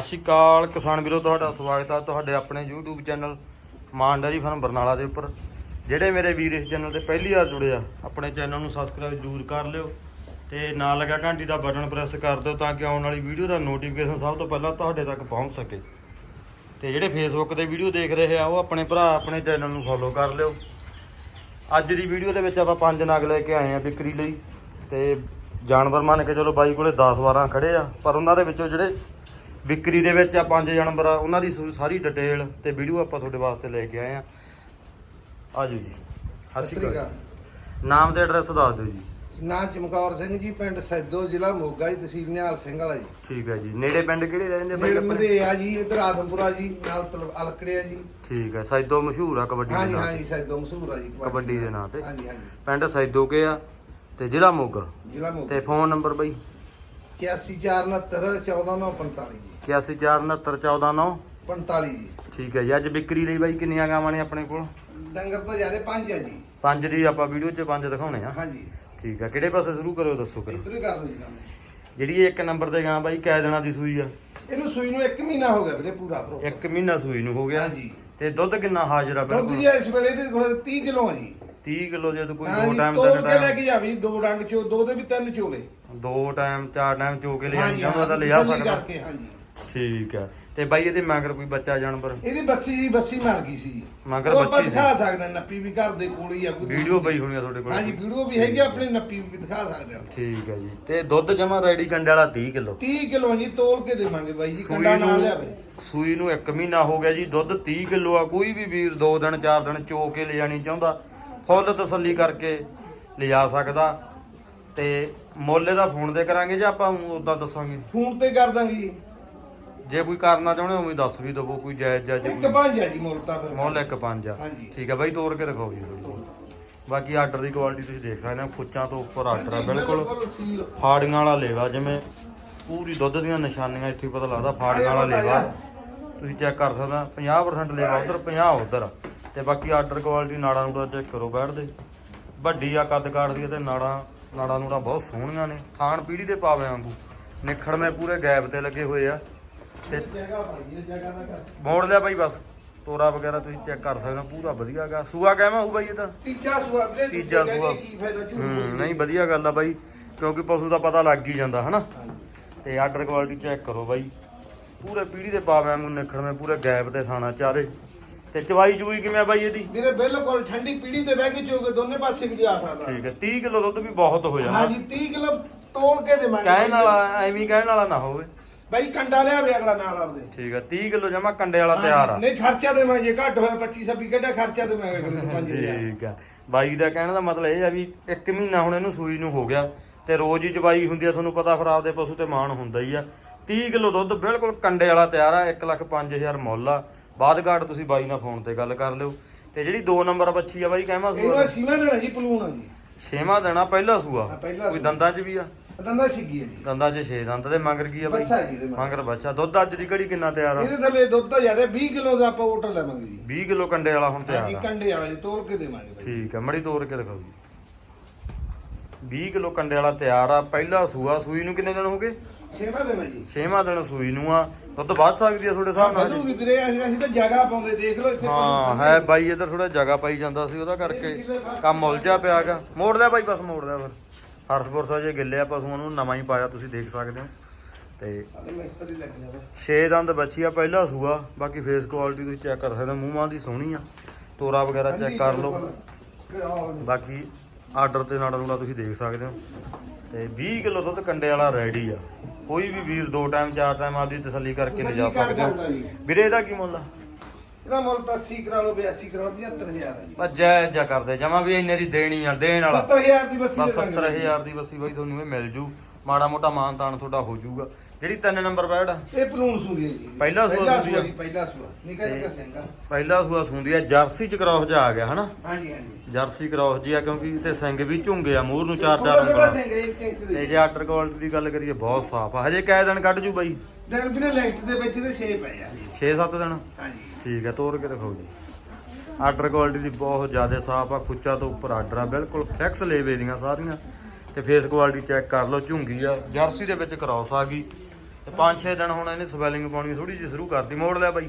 ਸਤਿ ਸ਼੍ਰੀ ਅਕਾਲ ਕਿਸਾਨ ਵੀਰੋ, ਤੁਹਾਡਾ ਸਵਾਗਤ ਆ ਤੁਹਾਡੇ ਆਪਣੇ YouTube channel Maan dairy farm Barnala ਦੇ ਉੱਪਰ। ਜਿਹੜੇ ਮੇਰੇ ਵੀਰ ਇਸ ਚੈਨਲ ਤੇ ਪਹਿਲੀ ਵਾਰ ਜੁੜੇ ਆ, ਆਪਣੇ ਚੈਨਲ ਨੂੰ ਸਬਸਕ੍ਰਾਈਬ ਜ਼ਰੂਰ ਕਰ ਲਿਓ ਤੇ ਨਾਲ ਲੱਗਾ ਘੰਟੀ ਦਾ ਬਟਨ ਪ੍ਰੈਸ ਕਰ ਦਿਓ ਤਾਂ ਕਿ ਆਉਣ ਵਾਲੀ ਵੀਡੀਓ ਦਾ ਨੋਟੀਫਿਕੇਸ਼ਨ ਸਭ ਤੋਂ ਪਹਿਲਾਂ ਤੁਹਾਡੇ ਤੱਕ ਪਹੁੰਚ ਸਕੇ। ਤੇ ਜਿਹੜੇ ਫੇਸਬੁੱਕ ਤੇ ਵੀਡੀਓ ਦੇਖ ਰਹੇ ਆ, ਉਹ ਆਪਣੇ ਭਰਾ, ਆਪਣੇ ਚੈਨਲ ਨੂੰ ਫੋਲੋ ਕਰ ਲਿਓ। ਅੱਜ ਦੀ ਵੀਡੀਓ ਦੇ ਵਿੱਚ ਆਪਾਂ ਪੰਜ ਨਗ ਲੈ ਕੇ ਆਏ ਆ ਵਿਕਰੀ ਲਈ ਤੇ ਜਾਨਵਰ ਮੰਨ ਕੇ ਚਲੋ ਬਾਈ ਕੋਲੇ 10 12 ਖੜੇ ਆ, ਪਰ ਉਹਨਾਂ ਦੇ ਵਿੱਚੋਂ ਜਿਹੜੇ ਵਿਕਰੀ ਦੇ ਵਿੱਚ ਆ ਪੰਜ ਜਾਨਵਰ ਆ ਉਹਨਾਂ ਦੀ ਸੂ- ਸਾਰੀ ਡਿਟੇਲ ਤੇ ਵੀਡੀਓ ਆਪਾਂ ਤੁਹਾਡੇ ਵਾਸਤੇ ਲੈ ਕੇ ਆਏ ਆ। ਆਜੋ ਜੀ। ਸਤਿ ਸ਼੍ਰੀ ਅਕਾਲ। ਨਾਮ ਤੇ ਐਡਰੈਸ ਦੱਸ ਦਿਓ ਜੀ। ਨਾਂ ਚਮਕੌਰ ਸਿੰਘ ਜੀ ਪਿੰਡ ਸੈਦੋ ਜ਼ਿਲ੍ਹਾ ਮੋਗਾ ਜੀ ਤਹਿਸੀਲ ਨਿਹਾਲ ਸਿੰਘ ਵਾਲਾ ਜੀ। ਠੀਕ ਹੈ ਜੀ। ਨੇੜੇ ਪਿੰਡ ਕਿਹੜੇ ਰਹਿੰਦੇ ਬਾਈ ਆਪਣੇ? ਨਿਰਮਦੇ ਆ ਜੀ ਇਧਰ ਆਦਮਪੁਰਾ ਜੀ ਨਾਲ ਤਲ- ਅਲਕੜਿਆ ਜੀ। ਠੀਕ ਹੈ ਸੈਦੋ ਮਸ਼ਹੂਰ ਆ ਕਬੱਡੀ ਦੇ ਹਾਂਜੀ ਨਾਂ ਹਾਂਜੀ ਸੈਦੋ ਮਸ਼ਹੂਰ ਆ ਜੀ ਕਬੱਡੀ ਦੇ ਨਾਂ ਤੇ। ਹਾਂਜੀ ਹਾਂਜੀ। ਪਿੰਡ ਸੈਦੋ ਕੇ ਆ ਤੇ ਜ਼ਿਲ੍ਹਾ ਮੋਗਾ। ਜ਼ਿਲ੍ਹਾ ਤੇ ਮੋਗਾ ਫੋਨ ਨੰਬਰ ਬਾਈ। 8149 14945 ਜੀ। 81491499 45 ਜੀ ਠੀਕ ਹੈ ਜੀ ਅੱਜ ਵਿਕਰੀ ਲਈ ਬਾਈ ਕਿੰਨੀਆਂ ਗਾਵਾਂ ਨੇ ਆਪਣੇ ਕੋਲ? ਡੰਗਰ ਤਾਂ ਜ਼ਿਆਦੇ ਪੰਜ ਆ ਜੀ। ਪੰਜ ਦੀ ਆਪਾਂ ਵੀਡੀਓ 'ਚ ਪੰਜ ਦਿਖਾਉਣੇ ਆ। ਹਾਂਜੀ। ਠੀਕ ਆ ਕਿਹੜੇ ਪਾਸੇ ਸ਼ੁਰੂ ਕਰਿਓ ਦੱਸੋ ਫਿਰ। ਇਧਰ ਹੀ ਕਰ ਲਓ ਜੀ ਕੰਮ। ਜਿਹੜੀ ਇਹ ਇੱਕ ਨੰਬਰ ਤੇ ਗਾਂ ਬਾਈ ਕੈ ਦਿਨਾਂ ਦੀ ਸੂਈ ਆ। ਇਹਨੂੰ ਸੂਈ ਨੂੰ 1 ਮਹੀਨਾ ਹੋ ਗਿਆ ਵੀਰੇ ਪੂਰਾ ਪ੍ਰੋ ਇੱਕ ਮਹੀਨਾ ਸੂਈ ਨੂੰ ਹੋ ਗਿਆ। ਹਾਂਜੀ। ਤੇ ਦੁੱਧ ਕਿੰਨਾ ਹਾਜ਼ਰ ਆ ਦੁੱਧ ਬਿਲਕੁਲ? ਜੀ ਇਸ ਵੇਲੇ ਕੋਲ 30 ਕਿਲੋ ਆ ਜੀ। 30 ਕਿਲੋ ਜੇ ਤੂੰ ਕੋਈ ਦੋ ਹਾਂਜੀ ਟਾਈਮ ਤੋਲ ਤੱਕ ਕੇ ਲੈ ਟਾਈਮ ਕੇ ਜਾਵੀ ਦੋ ਡੰਗ ਚੋ ਦੋ ਦੇ ਵੀ ਤਿੰਨ ਚੋਲੇ। ਦੋ ਟਾਈਮ ਚਾਰ ਟਾਈਮ ਚੋ ਕੇ ਹਾਂਜੀ ਜਾਂਦਾ ਤਾਂ ਲਿਆ ਤਸੱਲੀ ਸਕਦਾ। ਕਰਕੇ ਹਾਂਜੀ। ਠੀਕ ਆ ਤੇ ਬਾਈ ਇਹਦੇ ਮਗਰ ਕੋਈ ਬੱਚਾ ਜਾਨਵਰ? ਇਹਦੀ ਬੱਸੀ ਬੱਸੀ ਮਰ ਗਈ ਸੀ ਮਗਰ ਉਹ ਆਪਾਂ ਬੱਚੀ ਸੀ। ਦਿਖਾ ਸਕਦੇ ਹਾਂ, ਨੱਪੀ ਵੀ ਘਰ ਦੇ ਕੋਲ ਹੀ ਆ ਕੋਈ ਵੀਡੀਓ ਪਈ ਹੋਣੀ ਆ ਤੁਹਾਡੇ ਕੋਲ। ਹਾਂਜੀ ਵੀਡੀਓ ਵੀ ਹੈਗੀ ਆ, ਆਪਣੀ ਨੱਪੀ ਵੀ ਦਿਖਾ ਸਕਦੇ ਹਾਂ। ਠੀਕ ਹੈ ਜੀ। ਤੇ ਦੁੱਧ ਜਮਾ ਰੈਡੀ ਕੰਡੇ ਵਾਲਾ 30 ਕਿਲੋ? 30 ਕਿਲੋ ਜੀ ਤੋਲ ਕੇ ਦੇਵਾਂਗੇ ਬਾਈ ਜੀ ਕੰਡਾ ਨਾ ਨੂੰ ਲਿਆਵੇ। ਸੂਈ ਨੂੰ 1 ਮਹੀਨਾ ਹੋ ਗਿਆ ਜੀ ਦੁੱਧ 30 ਕਿਲੋ ਆ। ਕੋਈ ਵੀ ਵੀਰ 2 ਦਿਨ 4 ਦਿਨ ਚੋ ਕੇ ਲਿਜਾਣੀ ਚਾਹੁੰਦਾ ਫੁੱਲ ਤਸੱਲੀ ਕਰਕੇ ਲਿਜਾ ਸਕਦਾ। ਤੇ ਮੁੱਲ ਦਾ ਫੋਨ ਤੇ ਕਰਾਂਗੇ ਜਾਂ ਆਪਾਂ ਉਦਾਂ ਦੱਸਾਂਗੇ? ਫੋਨ ਤੇ ਕਰ ਦਾਂਗੇ ਜੀ। ਜੇ ਕੋਈ ਕਰਨਾ ਚਾਹੁੰਦੇ ਹੋ ਵੀ ਦੱਸ ਵੀ ਦਵੋ ਕੋਈ ਜਾਇਜ਼ ਜਾਇਜ਼ ਇੱਕ ਪੰਜ ਆ ਜੀ ਮੁੱਲ ਤਾਂ ਫਿਰ। ਮੁੱਲ ਇੱਕ ਪੰਜ ਆ। ਹਾਂਜੀ। ਠੀਕ ਆ ਬਾਈ ਤੋੜ ਕੇ ਦਿਖਾਓ ਜੀ ਥੋੜੀ ਬਾਕੀ ਆਰਡਰ ਦੀ ਕੁਆਲਿਟੀ ਤੁਸੀਂ ਦੇਖ ਸਕਦੇ ਹੋ ਫੁੱਚਾਂ ਤੋਂ ਉੱਪਰ ਆਰਡਰ ਆ ਬਿਲਕੁਲ। ਸੀਲ। ਫਾੜੀਆਂ ਵਾਲਾ ਲੇਵਾ ਜਿਵੇਂ ਪੂਰੀ ਦੁੱਧ ਦੀਆਂ ਨਿਸ਼ਾਨੀਆਂ ਇੱਥੇ ਹੀ ਪਤਾ ਲੱਗਦਾ ਫਾੜੀਆਂ ਵਾਲਾ ਲੇਵਾ। ਤੁਸੀਂ ਚੈੱਕ ਕਰ ਸਕਦਾ 50% ਲੇਵਾ ਉਧਰ 50 ਉਧਰ। ਤੇ ਬਾਕੀ ਆਰਡਰ ਕੁਆਲਿਟੀ ਨਾੜਾ ਨੂੜਾ ਚੈੱਕ ਕਰੋ ਬੈਠਦੇ ਵੱਡੀ ਆ ਕੱਦ ਕਾਠ ਦੀ ਆ ਤੇ ਨਾੜਾ ਨਾੜਾ ਨੂੜਾ ਬਹੁਤ ਸੋਹਣੀਆਂ ਨੇ। ਥਾਣ ਪੀੜੀ ਦੇ ਪਾਵੇ ਵਾਂਗੂ। ਨਿਖੜਵੇਂ ਪੂਰੇ ਗੈਪ ਤੇ ਲੱਗੇ ਹੋਏ ਆ। ਤੇ ਜਗ੍ਹਾ ਭਾਈ ਇਹ ਜਗ੍ਹਾ ਦਾ ਕਰ ਮੋੜ ਲਿਆ ਬਾਈ ਬਸ। ਤੋਰਾ ਵਗੈਰਾ ਤੁਸੀਂ ਚੈੱਕ ਕਰ ਸਕਦੇ ਹੋ। ਪੂਰਾ ਵਧੀਆ ਗਾ ਸੂਆ ਕਹਿਵਾ ਹੋਊ ਬਾਈ ਇਹ ਤਾਂ? ਤੀਜਾ ਸੁਆ ਵੀਰੇ ਦੂਜੇ ਤੀਜਾ ਕਹਿੰਦੇ ਸੂਆ। ਕੀ ਫਾਇਦਾ ਝੂਠ ਹੂੰ ਬੋਲਣ ਨਹੀਂ ਵਧੀਆ ਗੱਲ ਆ ਬਾਈ। ਕਿਉਂਕਿ ਪਸ਼ੂ ਦਾ ਪਤਾ ਲੱਗ ਹੀ ਜਾਂਦਾ ਹਨਾ। ਤੇ ਆਰਡਰ ਕੁਆਲਿਟੀ ਚੈੱਕ ਕਰੋ ਬਾਈ। ਪੂਰੇ ਪੀੜੀ ਦੇ ਪਾਵਿਆਂ ਨੂੰ ਨਿਖੜਵੇਂ ਪੂਰੇ ਗੈਪ ਤੇ ਸਾਣਾ ਚਾਰੇ। ਤੇ ਚਵਾਈ ਚੂਈ ਕਿਵੇਂ ਆ ਬਾਈ ਇਹਦੀ? ਵੀਰੇ ਬਿਲਕੁਲ ਠੰਡੀ ਪੀੜੀ ਤੇ ਬਹਿ ਕੇ ਚੋਗੇ ਦੋਨੇ ਪਾਸੇ ਵੀ ਜਾ ਸਕਦਾ। ਠੀਕ ਹੈ। 30 ਕਿਲੋ ਦੁੱਧ ਵੀ ਬਹੁਤ ਹੋ ਜਾਣਾ। ਹਾਂਜੀ 30 ਕਿਲੋ ਤੋਲ ਕੇ ਦੇਵਾਂਗੇ ਕਹਿਣ ਵਾਲਾ ਐਵੇਂ ਹੀ ਕਹਿਣ ਵਾਲਾ ਨਾ ਹੋਵੇ। ਬਾਈ ਕੰਡਾ ਲਿਆ ਵੇ ਅਗਲਾ ਨਾਲ ਆਪਦੇ। ਠੀਕ ਹੈ 30 ਕਿਲੋ ਜਮਾ ਕੰਡੇ ਵਾਲਾ ਤਿਆਰ ਆ। ਨਹੀਂ ਖਰਚਾ ਦੇਵਾਂਗੇ ਜੇ ਘੱਟ ਹੋਇਆ 25 26 ਕੱਢਾ ਖਰਚਾ ਦੇਵਾਂਗੇ ਅਗਲੇ ਨੂੰ? 5000 ਠੀਕ ਆ। ਬਾਈ ਦਾ ਕਹਿਣ ਦਾ ਮਤਲਬ ਇਹ ਆ ਵੀ ਇੱਕ ਮਹੀਨਾ ਹੁਣ ਇਹਨੂੰ ਸੂਈ ਨੂੰ ਹੋ ਗਿਆ ਤੇ ਰੋਜ਼ ਹੀ ਚਵਾਈ ਹੁੰਦੀ ਆ ਤੁਹਾਨੂੰ ਪਤਾ ਫਿਰ ਆਪਦੇ ਪਸ਼ੂ ਤੇ ਮਾਣ ਹੁੰਦਾ ਹੀ ਆ। 30 ਕਿਲੋ ਦੁੱਧ ਬਿਲਕੁਲ ਕੰਡੇ ਵਾਲਾ ਤਿਆਰ ਆ 1 ਲੱਖ 5000 ਮੁੱਲ ਆ। ਬਾਅਦ ਘਾਟ ਤੁਸੀਂ ਬਾਈ ਨਾਲ ਫੋਨ ਤੇ ਗੱਲ ਕਰ ਲਿਓ। ਤੇ ਜਿਹੜੀ 2 ਨੰਬਰ ਬੱਚੀ ਆ ਬਾਈ ਕਹਿਮਾ ਇਹਨੂੰ ਸੂਆ ਸੀਮਾ ਦੇਣਾ ਜੀ ਪਲੂਣ ਆ ਜੀ। ਛੇਵਾਂ ਦੇਣਾ ਪਹਿਲਾ ਸੂਆ। ਪਹਿਲਾ ਕੋਈ। ਦੰਦਾਂ 'ਚ ਵੀ ਆ? ਦੰਦਾ ਛਿੱਗੀ ਹੈ ਜੀ। ਦੰਦਾਂ 'ਚ 6 ਦੰਦ ਤੇ ਮਗਰ ਕੀ ਆ ਬਾਈ? ਇਹਦੇ ਮਗਰ। ਮਗਰ ਬੱਚਾ। ਦੁੱਧ ਅੱਜ ਦੀ ਘੜੀ ਕਿੰਨਾ ਤਿਆਰ ਆ? ਇਹਦੇ ਥੱਲੇ ਦੁੱਧ ਤਾਂ ਜ਼ਿਆਦਾ 20 ਕਿਲੋ ਦਾ ਆਪਾਂ ਆਰਡਰ ਲਵਾਂਗੇ ਜੀ। 20 ਕਿਲੋ ਕੰਡੇ ਵਾਲਾ ਹੁਣ ਤਿਆਰ ਆ। ਕੰਡੇ ਵਾਲਾ ਜੀ ਤੋਲ ਕੇ ਦੇਵਾਂਗੇ ਬਾਈ। ਠੀਕ ਆ ਮੜੀ ਤੋੜ ਕੇ ਦਿਖਾਓ ਜੀ। 20 ਕਿਲੋ ਕੰਡੇ ਵਾਲਾ ਤਿਆਰ ਆ। ਪਹਿਲਾ ਸੂਆ ਸੂਈ ਨੂੰ ਕਿੰਨੇ ਦਿਨ ਹੋ ਗਏ? ਸੇਵਾ ਦੇਣਾ ਜੀ। ਛੇਵਾਂ ਦਿਨ ਸੂਈ ਨੂੰ ਆ। ਦੁੱਧ ਵੱਧ ਸਕਦੀ ਆ ਤੁਹਾਡੇ ਹਿਸਾਬ ਨਾਲ ਜੀ? ਵਧੂਗੀ ਵੀਰੇ ਅਸੀਂ ਅਸੀਂ ਤਾਂ ਜਗ੍ਹਾ ਪਾਉਂਦੇ ਦੇਖ ਲਓ ਇੱਥੇ ਹਾਂ ਹੈ ਬਾਈ ਇਧਰ ਥੋੜਾ ਜਗ੍ਹਾ ਪਾਈ ਜਾਂਦਾ ਸੀ ਉਹਦਾ ਕਰਕੇ ਕੰਮ ਉਲਝਿਆ ਪਿਆਗਾ ਮੋੜ ਲਿਆ ਬਾਈ ਬਸ ਮੋੜ ਲਿਆ ਫਿਰ। ਹਰਸਪੁਰ ਜੇ ਗਿੱਲੇ ਆ ਪਸ਼ੂਆਂ ਨੂੰ ਨਵਾਂ ਹੀ ਪਾਇਆ ਤੁਸੀਂ ਦੇਖ ਸਕਦੇ ਹੋ। ਤੇ ਅਰੇ ਮਿਸਤਰੀ ਲੱਗ ਜਾਵੇ 6 ਦੰਦ ਬੱਚੀ ਆ ਪਹਿਲਾ ਸੂਆ ਬਾਕੀ ਫੇਸ ਕੁਆਲਿਟੀ ਤੁਸੀਂ ਚੈੱਕ ਕਰ ਸਕਦੇ ਹੋ ਮੂੰਹਾਂ ਦੀ ਸੋਹਣੀ ਆ। ਤੋਰਾ ਵਗੈਰਾ ਚੈੱਕ ਕਰ ਲਓ। ਬਾਕੀ ਆਰਡਰ ਤੇ ਨਾਲ ਨੂੜਾ ਤੁਸੀਂ ਦੇਖ ਸਕਦੇ ਹੋ। ਤੇ 20 ਕਿਲੋ ਦੁੱਧ ਕੰਡੇ ਵਾਲਾ ਰੈਡੀ ਆ। ਕੋਈ ਵੀ ਵੀਰ ਦੋ ਟਾਈਮ ਚਾਰ ਟਾਈਮ ਆਪਦੀ ਤਸੱਲੀ ਕਰਕੇ ਲਿਜਾ ਸਕਦੇ ਹੋ। ਵੀਰੇ ਇਹਦਾ ਕੀ ਮੁੱਲ ਆ? ਇਹਦਾ ਮੁੱਲ ਤਾਂ 80 ਕਰਾ ਲਓ 82 ਕਰਾ ਲਓ 75000 ਹੈ ਜੀ। ਬਸ ਜੈ ਜਾ ਕਰਦੇ ਜਮਾ ਵੀ ਇੰਨੇ ਦੀ ਦੇਣੀ ਆ ਦੇਣ ਵਾਲਾ। 70000 ਦੀ ਬੱਸੀ ਬਸ ਦੇ ਦਾਂਗੇ 70000 ਦੀ ਬੱਸੀ ਬਾਈ ਤੁਹਾਨੂੰ ਇਹ ਮਿਲ ਜੂ। ਮਾੜਾ ਮੋਟਾ ਮਾਨ ਤਾਨ ਤੁਹਾਡਾ ਹੋ ਜਾਊਗਾ ਜਿਹੜੀ ਤਿੰਨ ਨੰਬਰ ਬੈਡ ਆ। ਇਹ ਪਲੂਣ ਸੂਰੀ ਹੈ ਜੀ। ਪਹਿਲਾ ਸੂਆ ਪਹਿਲਾ ਸੂਰੀ ਆ। ਜੀ ਪਹਿਲਾ ਸੂਆ। ਨਿਕਾ ਨਿਕਾ ਸਿੰਘਾ ਪਹਿਲਾ ਸੂਆ ਸੁੰਦੀ ਆ ਜਰਸੀ ਚ ਕ੍ਰੋਸ ਜਾ ਆ ਗਿਆ ਹਨਾ? ਹਾਂਜੀ ਹਾਂਜੀ। ਜਰਸੀ ਕ੍ਰੋਸ ਜੀ ਆ ਕਿਉਂਕਿ ਤੇ ਸਿੰਘ ਵੀ ਝੁੰਗੇ ਆ ਮੂੰਹ ਨੂੰ ਚਾਰ ਚਾਰ ਉਂਗਲਾਂ ਸਿੰਘ ਇੱਕ ਇੰਚ ਤੇ ਦੇ। ਜੇ ਆਰਡਰ ਕੁਆਲਿਟੀ ਦੀ ਗੱਲ ਕਰੀਏ ਬਹੁਤ ਸਾਫ਼ ਆ। ਹਜੇ ਕੈ ਦਿਨ ਕੱਢ ਜੂ ਬਾਈ। ਦਿਨ ਵੀਰੇ ਲੈਫਟ ਦੇ ਵਿੱਚ ਦੇ 6 ਪਏ ਆ 6-7 ਦਿਨ? ਹਾਂਜੀ। ਠੀਕ ਹੈ ਤੋੜ ਕੇ ਦਿਖਾਓ ਜੀ। ਆਰਡਰ ਕੁਆਲਿਟੀ ਦੀ ਬਹੁਤ ਜ਼ਿਆਦਾ ਸਾਫ਼ ਆ ਖੁੱਚਾ ਤੋਂ ਉੱਪਰ ਆਰਡਰ ਆ ਬਿਲਕੁਲ ਫਿਕਸ ਲੇਵੇ ਦੀਆਂ ਸਾਰੀਆਂ। ਤੇ ਫੇਸ ਕੁਆਲਿਟੀ ਚੈੱਕ ਕਰ ਲਓ ਝੁੰਗੀ ਆ ਜਰਸੀ ਦੇ ਵਿੱਚ ਕ੍ਰਾਸ ਆ ਗਈ। ਤੇ 5-6 ਦਿਨ ਹੁਣ ਇਹਨੇ ਸਵੈਲਿੰਗ ਪਾਉਣੀ ਥੋੜੀ ਜਿਹੀ ਸ਼ੁਰੂ ਕਰਤੀ ਮੋੜ ਲਿਆ ਬਾਈ।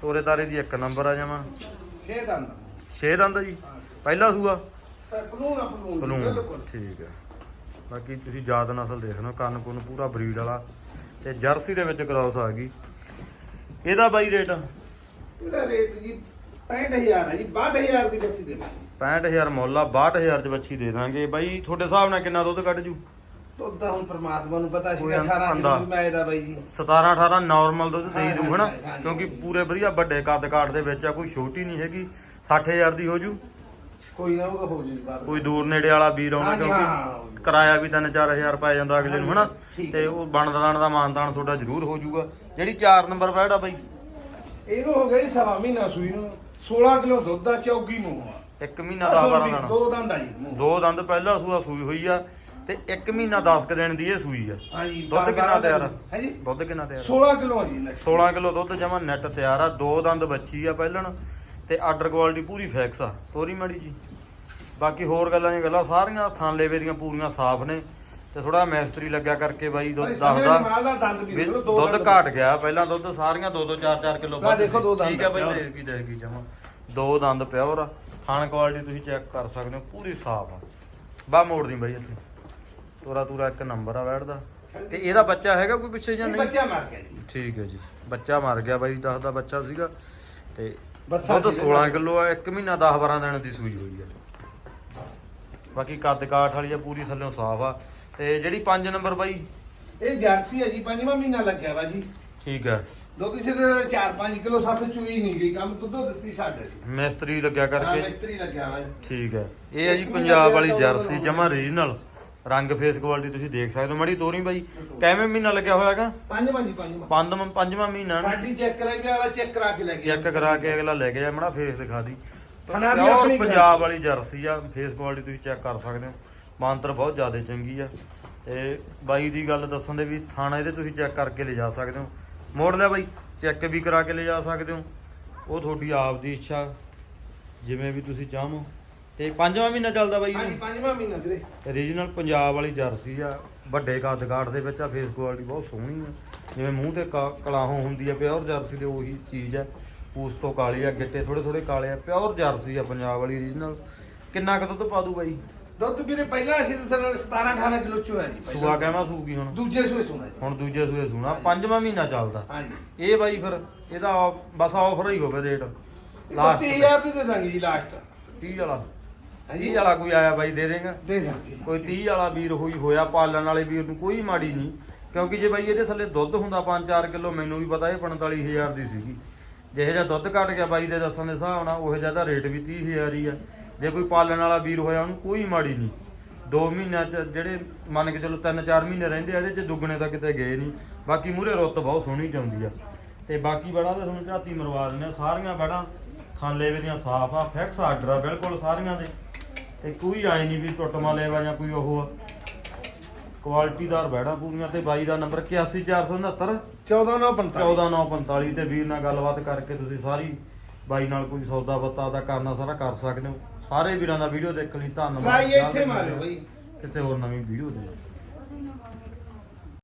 ਤੋਰੇ ਤਾਰੇ ਦੀ ਇੱਕ ਨੰਬਰ ਆ ਜਾਵਾਂ ਛੇ ਦੰਦ। 6 ਦੰਦ ਜੀ। ਪਹਿਲਾ ਸੂਆ? ਪਲੂਣ ਆ ਬਿਲਕੁਲ। ਠੀਕ ਹੈ ਬਾਕੀ ਤੁਸੀਂ ਜਾਤ ਨਸਲ ਦੇਖ ਲਓ ਕੰਨ ਕੁੰਨ ਪੂਰਾ ਬਰੀਡ ਵਾਲਾ। ਤੇ ਜਰਸੀ ਦੇ ਵਿੱਚ ਕ੍ਰਾਸ ਆ ਗਈ। ਇਹਦਾ ਬਾਈ ਰੇਟ ਇਹਦਾ ਰੇਟ ਜੀ 65000 ਹੈ ਜੀ 62000 ਦੀ ਲੱਸੀ ਦੇ 65000 ਮੁੱਲ ਆ 62000 ਚ ਬੱਚੀ ਦੇ ਦਾਂਗੇ। ਬਾਈ ਤੁਹਾਡੇ ਹਿਸਾਬ ਨਾਲ ਕਿੰਨਾ ਦੁੱਧ ਕੱਢ ਜੂ? ਦੁੱਧ ਦਾ ਹੁਣ ਪ੍ਰਮਾਤਮਾ ਨੂੰ ਪਤਾ ਸੀ ਕੋਈ 18 ਕਿਲੋ ਅੰਦਾ। ਵੀ ਮੈਂ ਇਹਦਾ ਬਾਈ ਜੀ। 17 18 ਨਾਰਮਲ ਦੁੱਧ ਦੇ ਹਾਂ, ਦੂ ਹਾਂ, ਹਨਾ? ਹਾਂ, ਹਾਂ। ਕਿਉਂਕਿ ਪੂਰੇ ਵਧੀਆ ਵੱਡੇ ਕੱਦ ਕਾਠ ਦੇ ਵਿੱਚ ਆ ਕੋਈ ਛੋਟੀ ਨਹੀਂ ਹੈਗੀ। 60000 ਦੀ ਹੋ ਜੂ। ਕੋਈ ਨਾ ਉਹ ਤਾਂ ਹੋ ਜੀ ਬਾਤ ਕੋਈ ਦੂਰ ਨੇੜੇ ਵਾਲਾ ਵੀਰ ਆਉਣਾ ਕਿਉਂਕਿ। ਕਿਰਾਇਆ ਵੀ 3-4000 ਪੈ ਜਾਂਦਾ ਅਗਲੇ ਨੂੰ ਹਨਾ? ਤੇ। ਉਹ ਬਣਦਾ ਦਾਣ ਦਾ ਮਾਨਦਾਨ ਤੁਹਾਡਾ ਜ਼ਰੂਰ ਹੋ ਜਾਊਗਾ ਜਿਹੜੀ 4 ਨੰਬਰ ਬੈਠਾ ਬਾਈ ਇਹਨੂੰ ਹੋ ਜੀ ਸਵਾ ਮਹੀਨਾ ਸੂਈ ਨੂੰ 16 ਕਿਲੋ ਦੁੱਧ ਦਾ ਚੌਗੀ ਨੂੰ ਇੱਕ ਮਹੀਨਾ 10 12 ਦਿਨ। ਦੋ ਦੰਦ ਆ ਜੀ ਮੂੰਹ। ਦੋ ਦੰਦ ਪਹਿਲਾ ਸੂਆ ਸੂਈ ਹੋਈ ਆ ਤੇ ਇੱਕ ਮਹੀਨਾ 10 ਕ ਦਿਨ ਦੀ ਇਹ ਸੂਈ ਆ। ਹਾਂਜੀ ਦੁੱਧ ਕਿੰਨਾ ਤਿਆਰ ਆ? ਹੈ ਜੀ। ਦੁੱਧ ਕਿੰਨਾ ਤਿਆਰ 16 ਕਿਲੋ ਆ ਜੀ next। 16 ਕਿਲੋ ਦੁੱਧ ਜਮਾ ਨੈਟ ਤਿਆਰ ਆ ਦੋ ਦੰਦ ਬੱਚੀ ਆ ਪਹਿਲਣ ਤੇ ਆਰਡਰ ਕੁਆਲਿਟੀ ਪੂਰੀ ਫੈਕਸ ਆ। ਤੋਰੀ ਮਾੜੀ ਜੀ। ਬਾਕੀ ਹੋਰ ਗੱਲਾਂ ਦੀਆਂ ਗੱਲਾਂ ਸਾਰੀਆਂ ਥਾਂ ਲੇਵੇ ਦੀਆਂ ਪੂਰੀਆਂ ਸਾਫ਼ ਨੇ। ਤੇ ਥੋੜਾ ਮੈਸਤਰੀ ਲੱਗਿਆ ਕਰਕੇ ਬਾਈ ਦੁੱਧ ਦੱਸਦਾ। ਵੀ ਦੁੱਧ ਘਾਟ ਗਿਆ ਪਹਿਲਾਂ ਦੁੱਧ ਸਾਰੀਆਂ 2-2 4-4 ਕਿਲੋ ਆਹ ਦੇਖੋ ਦੋ ਦੰਦ। ਠੀਕ ਆ ਬਾਈ। ਦੇਖ ਕੀ ਦੇਖ ਕੀ ਜਮਾ। ਦੋ ਦੰਦ ਪਿਓਰ ਆ ਖਾਣ ਕੁਆਲਿਟੀ ਤੁਸੀਂ ਚੈੱਕ ਕਰ ਸਕਦੇ ਹੋ ਪੂਰੀ ਸਾਫ਼ ਆ। ਬਾ ਮੋੜ ਦੀ ਬਾਈ ਇੱਥੇ। ਤੋਰਾ ਤੂਰਾ ਇੱਕ ਨੰਬਰ ਆ ਬੈਠਦਾ। ਤੇ ਇਹਦਾ ਬੱਚਾ ਹੈਗਾ ਕੋਈ ਪਿੱਛੇ ਜਾਂ ਨਹੀਂ ਬੱਚਾ ਮਰ ਗਿਆ ਜੀ। ਠੀਕ ਹੈ ਜੀ। ਬੱਚਾ ਮਰ ਗਿਆ ਬਾਈ ਦੱਸਦਾ ਬੱਚਾ ਸੀਗਾ। ਤੇ ਦੁੱਧ ਸੀਗੇ 16 ਕਿਲੋ ਆ 1 ਮਹੀਨਾ 10 12 ਦਿਨ ਦੀ ਸੂਈ ਹੋਈ ਆ ਬਾਕੀ ਕੱਦ ਕਾਠ ਵਾਲੀ ਆ ਪੂਰੀ ਥੱਲੇੋਂ ਸਾਫ਼ ਆ। ਤੇ ਜਿਹੜੀ 5 ਨੰਬਰ ਬਾਈ? ਇਹ ਜਰਸੀ ਹੈ ਜੀ ਪੰਜਵਾਂ ਮਹੀਨਾ ਲੱਗਿਆ ਵਾ ਜੀ। ਠੀਕ ਹੈ। ਦੁੱਧ ਇਸੇ ਦੇ 4-5 ਕਿਲੋ ਸੱਤ ਚੂਈ ਨਹੀਂ ਗਈ ਕੰਮ ਦੁੱਧ ਦਿੱਤੀ ਸਾਡੇ ਸੀ ਮਿਸਤਰੀ ਲੱਗਿਆ ਹਾਂ ਕਰਕੇ ਮਿਸਤਰੀ ਲੱਗਿਆ ਵਾ। ਠੀਕ ਹੈ। ਇਹ ਹੈ ਜੀ ਪੰਜਾਬ ਵਾਲੀ ਜਰਸੀ ਜਮਾ ਰੀਜਨਲ ਰੰਗ ਫੇਸ ਕੁਆਲਿਟੀ ਤੁਸੀਂ ਦੇਖ ਸਕਦੇ ਹੋ। ਮੜੀ ਤੋਰੀ ਬਾਈ ਕਿਵੇਂ ਮਹੀਨਾ ਲੱਗਿਆ ਹੋਇਆਗਾ ਪੰਜਵਾਂ ਜੀ ਪੰਜਵਾਂ। ਪੰਜਵਾਂ ਪੰਜਵਾਂ ਮਹੀਨਾ ਨਾ। ਸਾਡੀ ਚੈੱਕ ਕਰਾਈ ਵਾਲਾ ਚੈੱਕ ਕਰਾ ਕੇ ਲੈ ਗਿਆ। ਚੈੱਕ ਕਰਾ ਕੇ ਅਗਲਾ ਲੈ ਕੇ ਜਾ ਮੜਾ ਫੇਸ ਦਿਖਾ ਦੀ। ਵੀ ਆਪਣੀ ਪੰਜਾਬ ਵਾਲੀ ਜਰਸੀ ਆ। ਫੇਸ ਕੁਆਲਿਟੀ ਤੁਸੀਂ ਚੈੱਕ ਕਰ ਸਕਦੇ ਹੋ। ਮਾਨਤਰ ਬਹੁਤ ਜ਼ਿਆਦਾ ਚੰਗੀ ਆ। ਤੇ ਬਾਈ ਦੀ ਗੱਲ ਦੱਸਣ ਦੇ ਵੀ ਥਾਣਾ ਇਹਦੇ ਤੁਸੀਂ ਚੈੱਕ ਕਰਕੇ ਲਿਜਾ ਸਕਦੇ ਹੋ। ਮੋੜ ਲਿਆ ਬਾਈ ਚੈੱਕ ਵੀ ਕਰਾ ਕੇ ਲਿਜਾ ਸਕਦੇ ਹੋ। ਉਹ ਤੁਹਾਡੀ ਆਪ ਦੀ ਇੱਛਾ ਜਿਵੇਂ ਵੀ ਤੁਸੀਂ ਚਾਹੋ। ਤੇ ਪੰਜਵਾਂ ਮਹੀਨਾ ਚੱਲਦਾ ਬਾਈ ਹਾਂਜੀ ਪੰਜਵਾਂ ਮਹੀਨਾ ਵੀਰੇ। ਰੀਜਨਲ ਪੰਜਾਬ ਵਾਲੀ ਜਰਸੀ ਆ। ਵੱਡੇ ਕੱਦ ਕਾਠ ਦੇ ਵਿੱਚ ਆ ਫੇਸ ਕੁਆਲਿਟੀ ਬਹੁਤ ਸੋਹਣੀ ਆ। ਜਿਵੇਂ ਮੂੰਹ ਤੇ ਕਲਾਹੋਂ ਹੁੰਦੀ ਆ ਪਿਓਰ ਜਰਸੀ ਦੇ ਉਹੀ ਚੀਜ਼ ਆ। ਪੂਸ ਤੋਂ ਕਾਲੀ ਆ ਗਿੱਟੇ ਥੋੜੇ ਥੋੜੇ ਕਾਲੇ ਆ। ਪਿਓਰ ਜਰਸੀ ਆ ਪੰਜਾਬ ਵਾਲੀ ਰੀਜਨਲ ਕਿੰਨਾ ਕੁ ਦੁੱਧ ਪਾ ਦੂ ਬਾਈ? ਦੁੱਧ ਵੀਰੇ ਪਹਿਲਾਂ ਅਸੀਂ ਤੇ ਨਾਲ 17 18 ਕਿਲੋ ਚ ਹੋਇਆ ਜੀ ਪਹਿਲਾਂ। ਸੂਆ ਕਹਿਵਾ ਸੂਗੀ ਹੁਣ। ਦੂਜੇ ਸੂਏ ਸੁਣਾ ਜੀ। ਹੁਣ ਦੂਜੇ ਸੂਏ ਸੂਣਾ ਪੰਜਵਾਂ ਮਹੀਨਾ ਚੱਲਦਾ। ਹਾਂਜੀ। ਇਹ ਬਾਈ ਫਿਰ ਇਹਦਾ ਬਸ ਆਫਰ ਹੀ ਹੋਵੇ ਰੇਟ। ਲਾਸਟ 30000 ਦੀ ਦੇ ਦਾਂਗੇ ਜੀ ਲਾਸਟ 30 ਵਾਲਾ। ਹਾਂਜੀ। 30 ਵਾਲਾ ਕੋਈ ਆਇਆ ਬਾਈ ਦੇ ਦੇਗਾ? ਦੇ ਦਾਂਗੇ। ਕੋਈ 30 ਵਾਲਾ ਵੀਰ ਹੋਈ ਹੋਇਆ ਪਾਲਣ ਵਾਲੇ ਵੀਰ ਨੂੰ ਕੋਈ ਮਾੜੀ ਨਹੀਂ। ਕਿਉਂਕਿ ਜੇ ਬਾਈ ਇਹਦੇ ਥੱਲੇ ਦੁੱਧ ਹੁੰਦਾ 5-4 ਕਿਲੋ ਮੈਨੂੰ ਵੀ ਪਤਾ ਇਹ 45000 ਦੀ ਸੀਗੀ। ਜਿਹੇ ਜਿਹਾ ਦੁੱਧ ਘਟ ਗਿਆ ਬਾਈ ਦੇ ਦੱਸਣ ਦੇ ਹਿਸਾਬ ਨਾਲ ਉਹ ਜਿਹਾ ਦਾ ਰੇਟ ਵੀ 30000 ਹੀ ਆ। ਜੇ ਕੋਈ ਪਾਲਣ ਵਾਲਾ ਵੀਰ ਹੋਇਆ ਉਹਨੂੰ ਕੋਈ ਮਾੜੀ ਨਹੀਂ 2 ਮਹੀਨਿਆਂ ਚ ਜਿਹੜੇ ਮੰਨ ਕੇ ਚਲੋ 3-4 ਮਹੀਨੇ ਰਹਿੰਦੇ ਆ ਇਹਦੇ ਚ ਦੁੱਗਣੇ ਤਾਂ ਕਿਤੇ ਗਏ ਨਹੀਂ ਬਾਕੀ ਮੂਰੇ ਰੁੱਤ ਬਹੁਤ ਸੋਹਣੀ ਚਾਉਂਦੀ ਆ। ਤੇ ਬਾਕੀ ਬੜਾ ਤਾਂ ਤੁਹਾਨੂੰ ਝਾਤੀ ਮਰਵਾ ਦਿੰਦੇ ਆ ਸਾਰੀਆਂ ਬੜਾ। ਥਾਂਲੇ ਦੀਆਂ ਸਾਫ਼ ਆ ਫਿਕਸ ਆਰਡਰ ਆ ਬਿਲਕੁਲ ਸਾਰੀਆਂ ਦੇ। ਤੇ ਕੋਈ ਆਏ ਨਹੀਂ ਵੀ ਟੁੱਟਮਾ ਲੈਵਾ ਜਾਂ ਕੋਈ ਉਹ ਆ। ਕੁਆਲਿਟੀਦਾਰ ਬੈੜਾਂ ਪੂਰੀਆਂ ਤੇ ਬਾਈ ਦਾ ਨੰਬਰ 81469 14945 14945 ਤੇ ਵੀਰ ਨਾਲ ਗੱਲਬਾਤ ਕਰਕੇ ਤੁਸੀਂ ਸਾਰੀ ਬਾਈ ਨਾਲ ਕੋਈ ਸੌਦਾ ਪੱਤਾ ਦਾ ਕਰਨਾ ਸਾਰਾ ਕਰ ਸਕਦੇ ਹੋ। ਸਾਰੇ ਵੀਰਾਂ ਦਾ ਵੀਡੀਓ ਦੇਖਣ ਲਈ ਧੰਨਵਾਦ। ਟਰਾਈ ਇੱਥੇ ਮਾਰਿਓ ਬਈ। ਕਿਤੇ ਹੋਰ ਨਵੀਂ ਵੀਡੀਓ ਦੇ